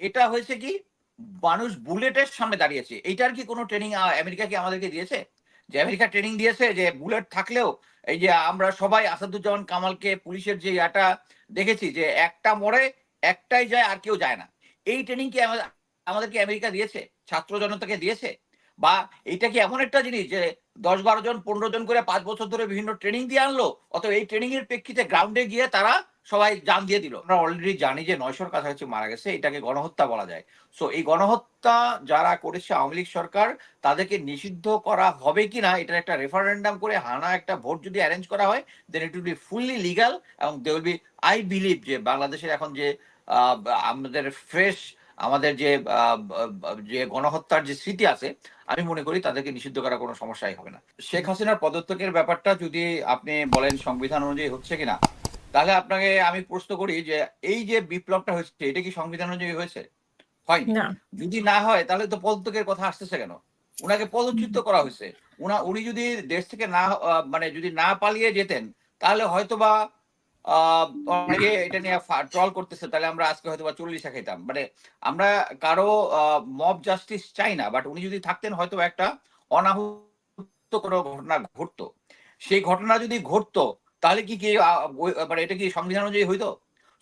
এটা হয়েছে কি, মানুষ বুলেটের সামনে দাঁড়িয়েছে। এইটার কি কোনো ট্রেনিং আমেরিকা কি আমাদেরকে দিয়েছে? যে আমেরিকা ট্রেনিং দিয়েছে যে বুলেট থাকলেও এই যে আমরা সবাই আসাদুজ্জামান কামালকে পুলিশের যে ইয়াটা দেখেছি যে একটা মরে একটাই যায় আর কেউ যায় না। এই ট্রেনিং কি আমাদেরকে আমেরিকা দিয়েছে? ছাত্র জনতাকে দিয়েছে? বা এটা কি এমন একটা জিনিস যে দশ বারো জন, পনেরো জন করে পাঁচ বছর ধরে বিভিন্ন ট্রেনিং দিয়ে আনলো অথবা এই ট্রেনিং এর প্রেক্ষিতে গ্রাউন্ডে গিয়ে তারা সবাই জান দিয়ে দিল। আমরা অলরেডি জানি যে নয়শোর কাছাকাছি মারা গেছে, এটাকে গণহত্যা বলা যায়। সো এই গণহত্যা যারা করেছে আওয়ামী লীগ সরকার, তাদেরকে নিষিদ্ধ করা হবে কিনা, এটার একটা রেফারেন্ডাম করে হানা একটা ভোট যদি অ্যারেঞ্জ করা হয় then it will be fully legal এবং they will be I believe যে বাংলাদেশের এখন যে আমাদের ফ্রেশ আমাদের যে যে গণহত্যার যে স্মৃতি আছে আমি মনে করি তাদেরকে নিষিদ্ধ করা কোনো সমস্যাই হবে না। শেখ হাসিনার পদত্যাগের ব্যাপারটা যদি আপনি বলেন সংবিধান অনুযায়ী হচ্ছে কিনা তাহলে আপনাকে আমি প্রশ্ন করি যে এই যে বিপ্লবটা হয়েছে এটা কি সংবিধান অনুযায়ী হয়েছে? হয়নি। না। যদি না হয় তাহলে তো পদত্যাগের কথা আসতেছে কেন? উনাকে পদচ্যুত করা হয়েছে। উনা উনি যদি দেশ থেকে না মানে যদি না পালিয়ে যেতেন তাহলে হয়তোবা অনেকে এটা নিয়ে ট্রল করতেছে, তাহলে আমরা আজকে হয়তো বা চল্লিশা খেতাম মানে আমরা কারও মব জাস্টিস চাই না বাট উনি যদি থাকতেন হয়তো একটা অনাহুত কোনো ঘটনা ঘটতো। সেই ঘটনা যদি ঘটতো, তাহলে কি কি মানে এটা কি সংবিধান অনুযায়ী হইতো?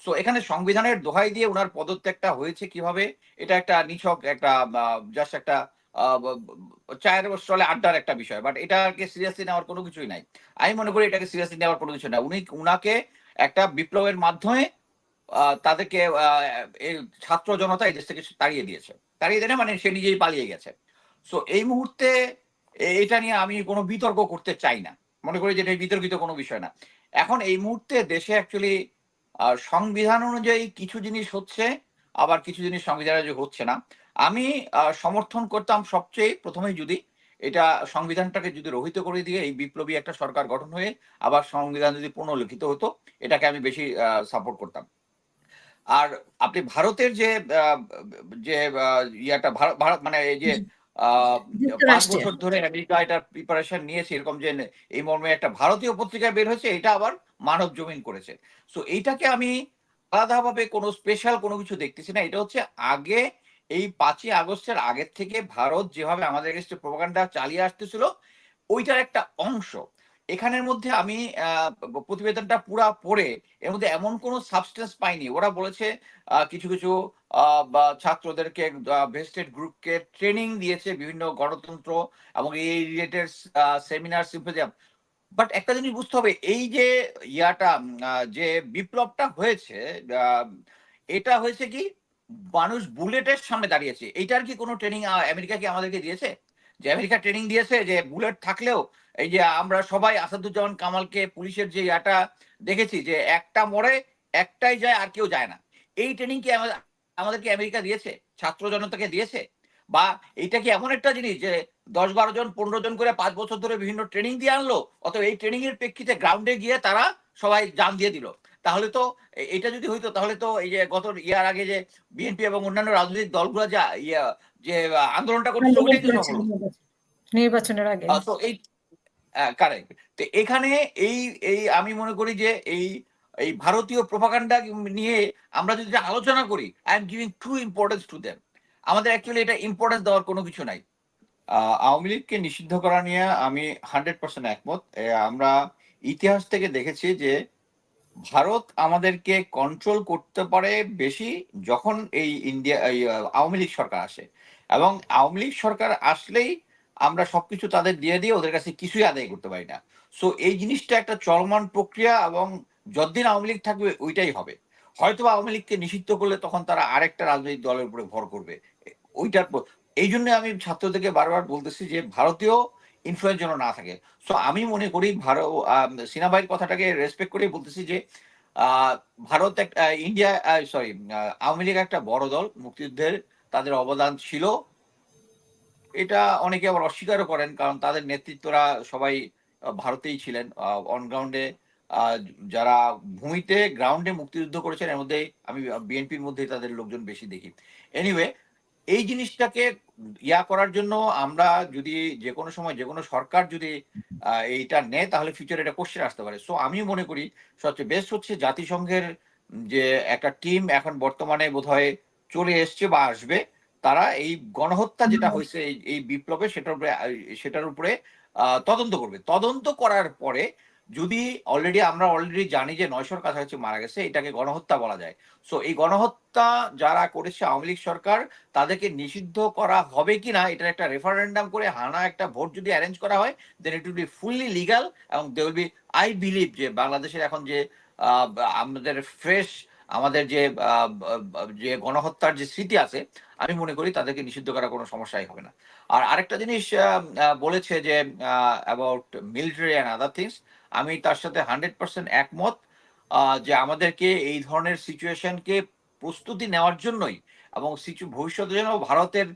সো এখানে সংবিধানের দোহাই দিয়ে ওনার পদত্যাগটা হয়েছে কীভাবে? এটা একটা নিছক একটা জাস্ট একটা চায়ের স্টলে আড্ডার একটা বিষয় বাট এটাকে সিরিয়াসলি নেওয়ার কোনো কিছুই নাই। আমি মনে করি এটাকে সিরিয়াসলি নেওয়ার কোনো কিছু নাই। উনি, উনাকে একটা বিপ্লবের মাধ্যমে তাদেরকে ছাত্র জনতা এই দেশ থেকে তাড়িয়ে দিয়েছে। তাড়িয়ে দেয় মানে সে নিজেই পালিয়ে গেছে। সো এই মুহূর্তে এটা নিয়ে আমি কোনো বিতর্ক করতে চাই না। মনে করি যে এটা বিতর্কিত কোনো বিষয় না। এখন এই মুহূর্তে দেশে অ্যাকচুয়ালি সংবিধান অনুযায়ী কিছু জিনিস হচ্ছে, আবার কিছু জিনিস সংবিধান অনুযায়ী হচ্ছে না। আমি সমর্থন করতাম সবচেয়ে প্রথমেই যদি এটা সংবিধানটাকে যদি রহিত করে দিয়ে এই বিপ্লবী একটা সরকার গঠন হয়ে আবার সংবিধান যদি পুনর্লিখিত হতো এটাকে আমি বেশি সাপোর্ট করতাম। আর আপনি ভারতের যে যে ইয়াটা ভারত মানে এই যে আহ, পাঁচ বছর ধরে আমেরিকা এটার প্রিপারেশন নিয়েছে এরকম যে এই মর্মে একটা ভারতীয় পত্রিকায় বের হয়েছে এটা আবার মানব জমিন করেছে। সো এইটাকে আমি আলাদাভাবে কোনো স্পেশাল কোনো কিছু দেখতেছি না এটা হচ্ছে আগে এই পাঁচই আগস্টের আগের থেকে ভারত যেভাবে আমাদের এগেস্টে প্রোপাগান্ডা চালিয়ে আসতেছিল, ওইটার একটা অংশ। এখানের মধ্যে আমি প্রতিবেদনটা পুরা পড়ে এর মধ্যে এমন কোনো সাবস্টেন্স পাইনি। ওরা বলেছে কিছু কিছু ছাত্রদেরকে ভেস্টেড গ্রুপকে ট্রেনিং দিয়েছে বিভিন্ন গণতন্ত্র এবং এই রিলেটেড সেমিনার সিম্পোজিয়াম বাট একটা জিনিস বুঝতে হবে, এই যে ইয়াটা যে বিপ্লবটা হয়েছে এটা হয়েছে কি মানুষ বুলেটের সামনে দাঁড়িয়েছে। এইটার কি কোনো ট্রেনিং আমেরিকা কি আমাদেরকে দিয়েছে? যে আমেরিকা ট্রেনিং দিয়েছে যে বুলেট থাকলেও এই যে আমরা সবাই আসাদুজ্জামান কামালকে পুলিশের যে ইয়াটা দেখেছি যে একটা মরে একটাই যায় আর কেউ যায় না। এই ট্রেনিং কি আমাদেরকে আমেরিকা দিয়েছে? ছাত্র জনতাকে দিয়েছে? বা এটা কি এমন একটা জিনিস যে দশ বারো জন, পনেরো জন করে পাঁচ বছর ধরে বিভিন্ন ট্রেনিং দিয়ে আনলো অথবা এই ট্রেনিং এর প্রেক্ষিতে গ্রাউন্ডে গিয়ে তারা সবাই জান দিয়ে দিল? তাহলে তো এটা যদি হইতো তাহলে তো এই যে গত ইয়ার আগে যে বিএনপি এবং অন্যান্য রাজনৈতিক দলগুলো যা ইয়া যে আন্দোলনটা করছিল ওইটাই তো হলো। নির্বাচনের আগে। তো এই কারেক্ট তো এখানে এই এই আমি মনে করি যে এই এই ভারতীয় প্রোপাগান্ডা নিয়ে আমরা যদি আলোচনা করি I am giving to importance to them আমাদের অ্যাকচুয়ালি এটা ইম্পর্টেন্স দেওয়ার কোনো কিছু নাই। আহ, আওয়ামী লীগকে নিষিদ্ধ করা নিয়ে আমি হান্ড্রেড পার্সেন্ট একমত। আমরা ইতিহাস থেকে দেখেছি যে ভারত আমাদেরকে কন্ট্রোল করতে পারে বেশি যখন এই ইন্ডিয়া আওয়ামী লীগ সরকার আসে। এবং আওয়ামী লীগ সরকার আসলেই আমরা সবকিছু তাদের দিয়ে দিয়ে ওদের কাছে কিছুই আদায় করতে পারি না। সো এই জিনিসটা একটা চলমান প্রক্রিয়া এবং যতদিন আওয়ামী লীগ থাকবে ওইটাই হবে। হয়তো আওয়ামী লীগকে নিষিদ্ধ করলে তখন তারা আরেকটা রাজনৈতিক দলের উপরে ভর করবে। ওইটার এই জন্য আমি ছাত্রদেরকে বারবার বলতেছি যে ভারতীয় ইনফ্লুয়েন্স যেন না থাকে। সো আমি মনে করি ভারত সিনাবাইয়ের কথাটাকে রেসপেক্ট করে বলতেছি যে ভারত একটা ইন্ডিয়া সরি আওয়ামী লীগ একটা বড় দল, মুক্তিযুদ্ধের তাদের অবদান ছিল। এটা অনেকে আবার অস্বীকারও করেন, কারণ তাদের নেতৃত্বরা সবাই ভারতেই ছিলেন। অনগ্রাউন্ডে যারা ভূমিতে গ্রাউন্ডে মুক্তিযুদ্ধ করেছেন, এর মধ্যে আমি বিএনপির মধ্যেই তাদের লোকজন বেশি দেখি। এনিওয়ে এই জিনিসটাকে ইয়া করার জন্য আমরা যদি যে কোনো সময় যে কোনো সরকার যদি এইটা নেয় তাহলে ফিউচারে এটা কোশ্চেন আসতে পারে। সো আমি মনে করি সবচেয়ে বেস্ট হচ্ছে জাতিসংঘের যে একটা টিম এখন বর্তমানে বোধহয় চলে এসছে বা আসবে তারা এই গণহত্যা যেটা হয়েছে এই- বিপ্লবে সেটার উপরে সেটার উপরে আহ, তদন্ত করবে। তদন্ত করার পরে যদি অলরেডি আমরা অলরেডি জানি যে নয়শোর কাছাকাছি মারা গেছে, এটাকে গণহত্যা বলা যায়। সো এই গণহত্যা যারা করেছে আওয়ামী লীগ সরকার, তাদেরকে নিষিদ্ধ করা হবে কি না এটার একটা রেফারেন্ডাম করে হানা একটা ভোট যদি অ্যারেঞ্জ করা হয় then it will be fully legal এবং they will be I believe যে বাংলাদেশের এখন যে আমাদের ফ্রেশ আমাদের যে যে গণহত্যার যে স্মৃতি আছে, আমি মনে করি তাদেরকে নিষিদ্ধ করার কোনো সমস্যাই হবে না। আর আরেকটা জিনিস বলেছে যে about military and other things আমি তার সাথে হান্ড্রেড পার্সেন্ট একমত যে আমাদেরকে এই ধরনের সিচুয়েশনকে প্রস্তুতি নেওয়ার জন্যই এবং ভবিষ্যতে যেন ভারতের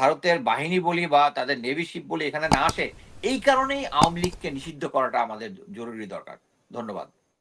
ভারতের বাহিনী বলি বা তাদের নেভি শিপ বলি এখানে না আসে, এই কারণেই আওয়ামী লীগকে নিষিদ্ধ করাটা আমাদের জরুরি দরকার। ধন্যবাদ।